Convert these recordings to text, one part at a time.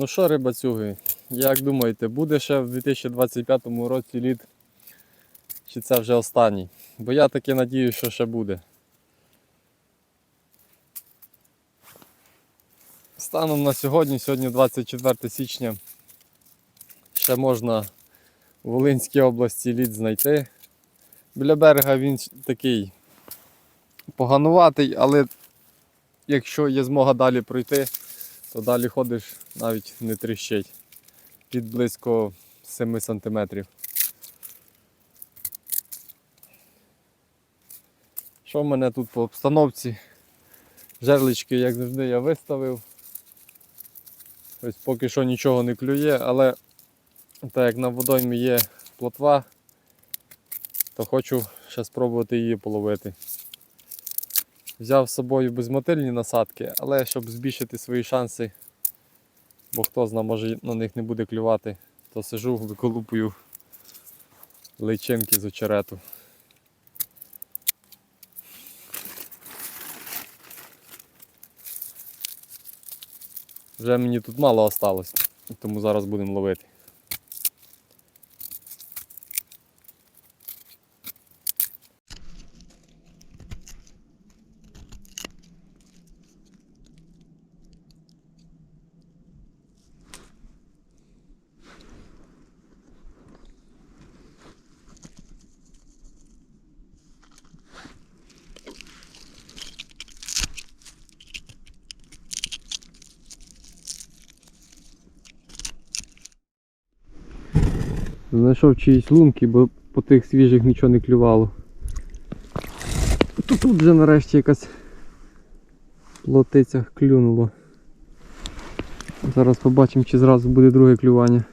Ну що, рибацюги, як думаєте, буде ще в 2025 році лід? Чи це вже останній? Бо я таки надію, що ще буде. Станом на сьогодні, сьогодні 24 січня, ще можна у Волинській області лід знайти. Біля берега він такий погануватий, але якщо є змога далі пройти, то далі ходиш навіть не тріщить. Від близько 7 см. Що в мене тут по обстановці? Жерлички, як завжди, я виставив. Ось поки що нічого не клює, але так як на водоймі є плотва, то хочу ще спробувати її половити. Взяв з собою безмотильні насадки, але щоб збільшити свої шанси, бо хто знає, може на них не буде клювати, то сижу, виколупую личинки з очерету. Вже мені тут мало осталось, тому зараз будемо ловити. Знайшов чиїсь лунки, бо по тих свіжих нічого не клювало. Тут вже нарешті якась плотиця клюнула. Зараз побачимо, чи зразу буде друге клювання.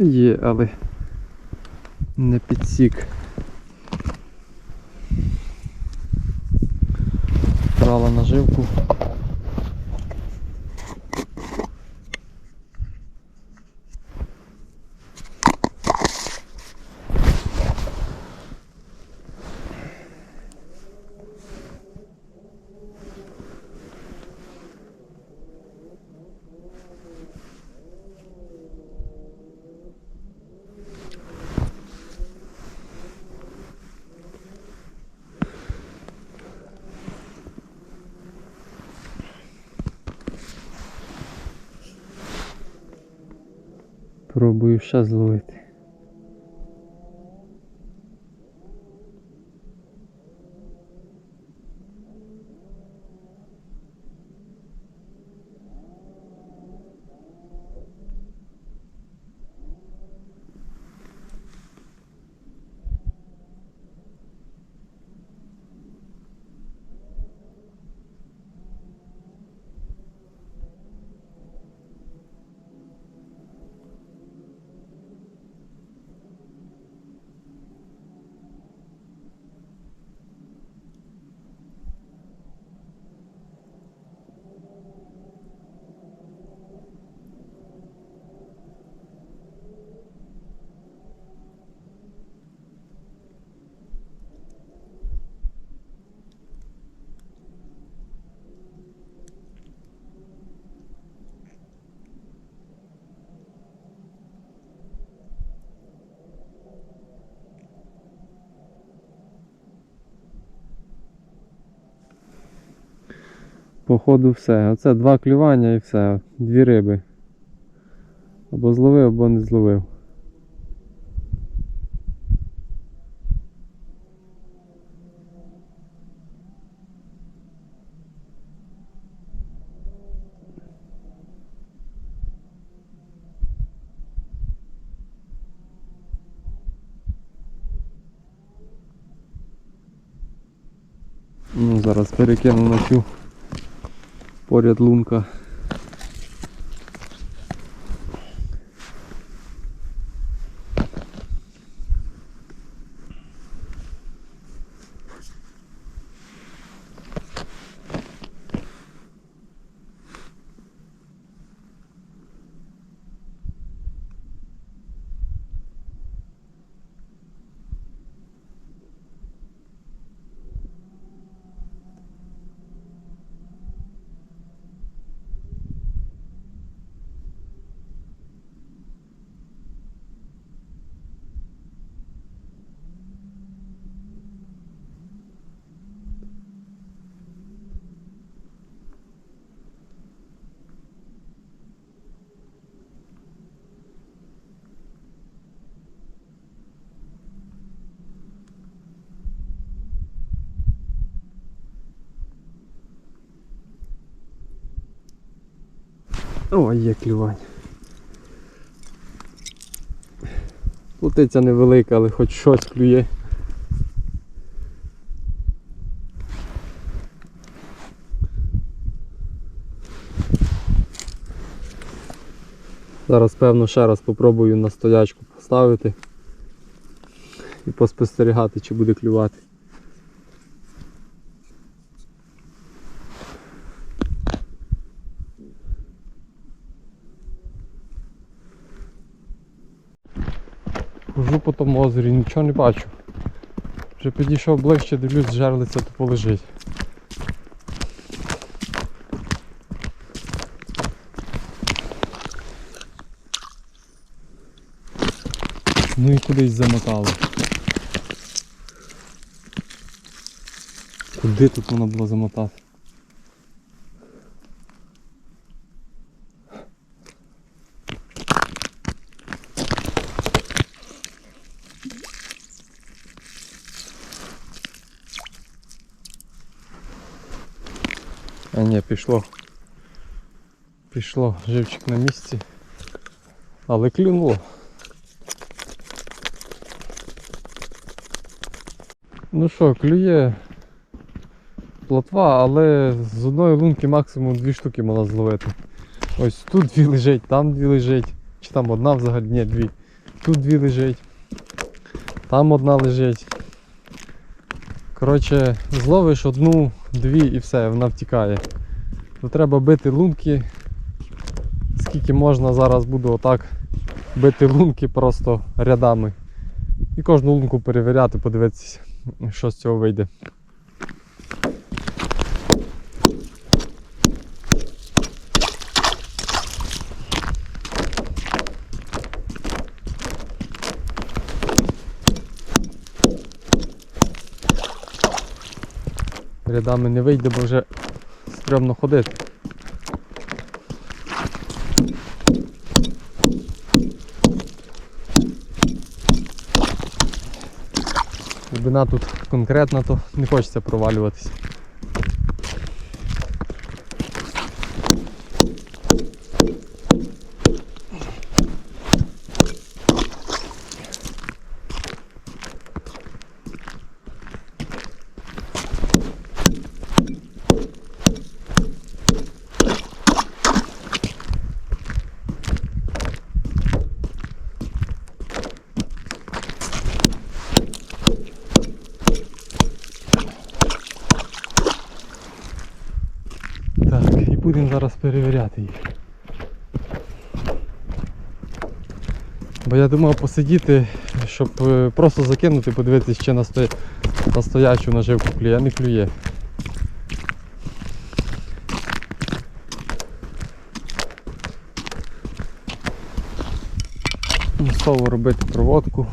Є, але не підсік. Брала наживку. Пробую ще зловити. походу все. Оце два клювання і все, дві риби. Або зловив, або не зловив. Ну, зараз перекину на цю поряд лунка. Ой, є клювань. Плутиця невелика, але хоч щось клює. Зараз, певно, ще раз попробую на стоячку поставити і поспостерігати, чи буде клювати. Хожу по тому озері, нічого не бачу. Вже підійшов ближче, дивлюсь, жерлиця тупо лежить. Ну і кудись замотало. Куди тут воно було замотати? А ні, пішло. Пішло, живчик на місці. Але клюнуло. Ну що, клює плотва, але з одної лунки максимум дві штуки можна зловити. Ось тут дві лежить, там дві лежить. Чи там одна взагалі, ні, дві. Тут дві лежить. Там одна лежить. Коротше, зловиш одну, дві і все, вона втікає. То треба бити лунки. Скільки можна, зараз буду отак бити лунки просто рядами. І кожну лунку перевіряти, подивитися, що з цього вийде. Рядами не вийде, бо вже стрьомно ходити. Глибина тут конкретна, то не хочеться провалюватися. Так, і будемо зараз перевіряти їх. Бо я думав посидіти, щоб е, просто закинути, подивитися, чи на, сто... стоячу наживку клює, не клює. Мусово робити проводку.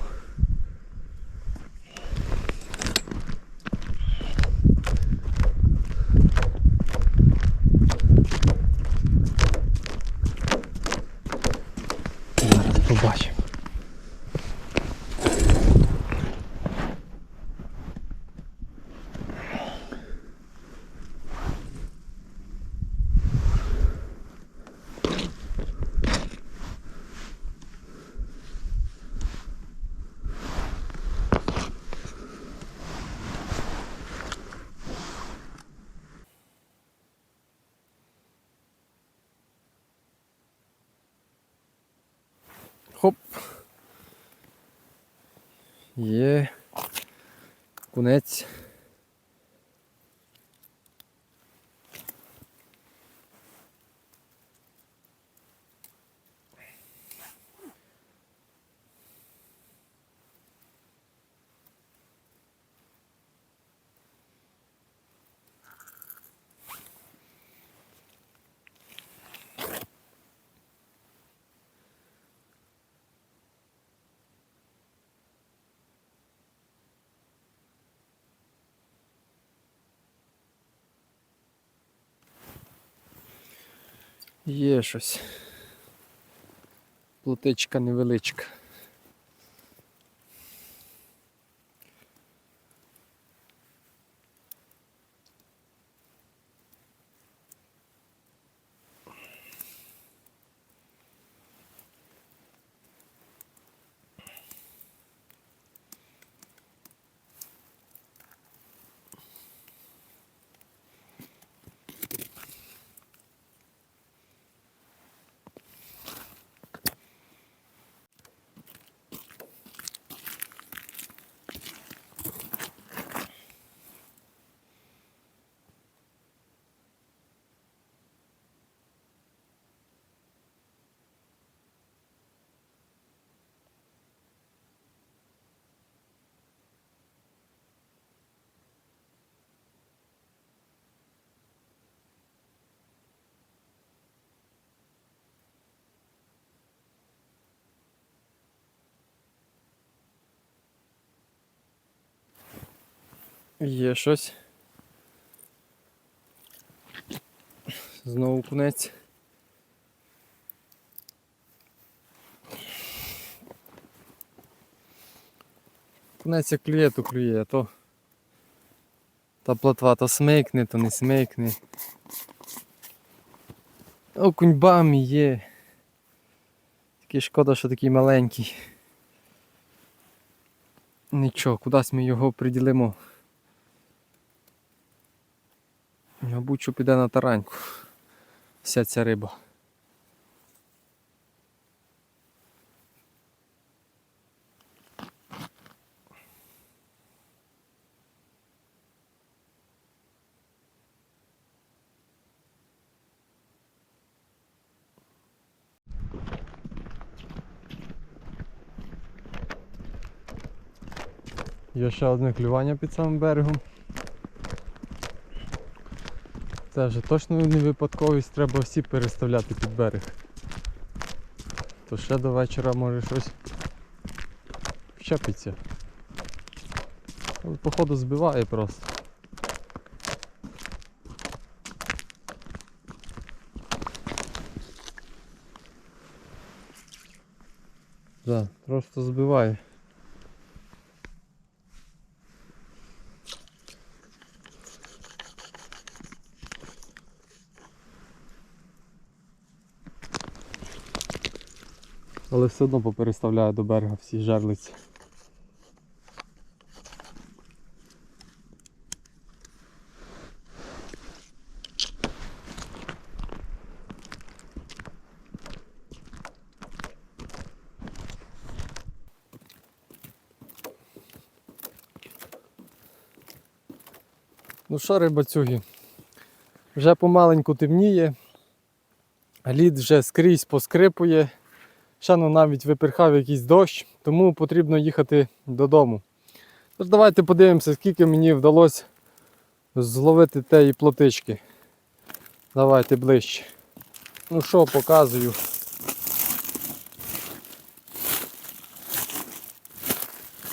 Є. Кунець. Є щось. Плотичка невеличка. Є щось. Знову кунець. Кунець як клює, то клює, то та плотва то смикне, то не смикне. Окунь бамі є. Тільки шкода, що такий маленький. Нічого, кудись ми його приділимо. Мабуть, що піде на тараньку. Вся ця риба. Є ще одне клювання під самим берегом. Це вже точно не випадковість, треба всі переставляти під берег. То ще до вечора може щось вчепиться. Але походу збиває просто. Да, просто збиває. Але все одно попереставляю до берега всі жерлиці. Ну що, рибацюги, вже помаленьку темніє, лід вже скрізь поскрипує. Ще ну, навіть виперхав якийсь дощ, тому потрібно їхати додому. Тож давайте подивимося, скільки мені вдалося зловити тієї плотички. Давайте ближче. Ну що, показую.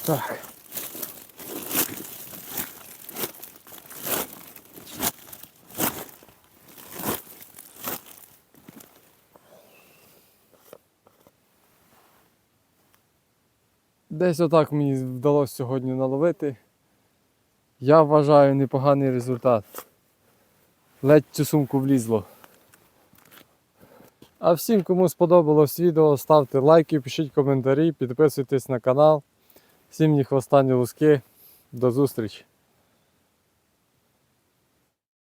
Так. Десь отак мені вдалося сьогодні наловити. Я вважаю непоганий результат. Ледь цю сумку влізло. А всім, кому сподобалось відео, ставте лайки, пишіть коментарі, підписуйтесь на канал. Всім їх останні ні луски. До зустрічі!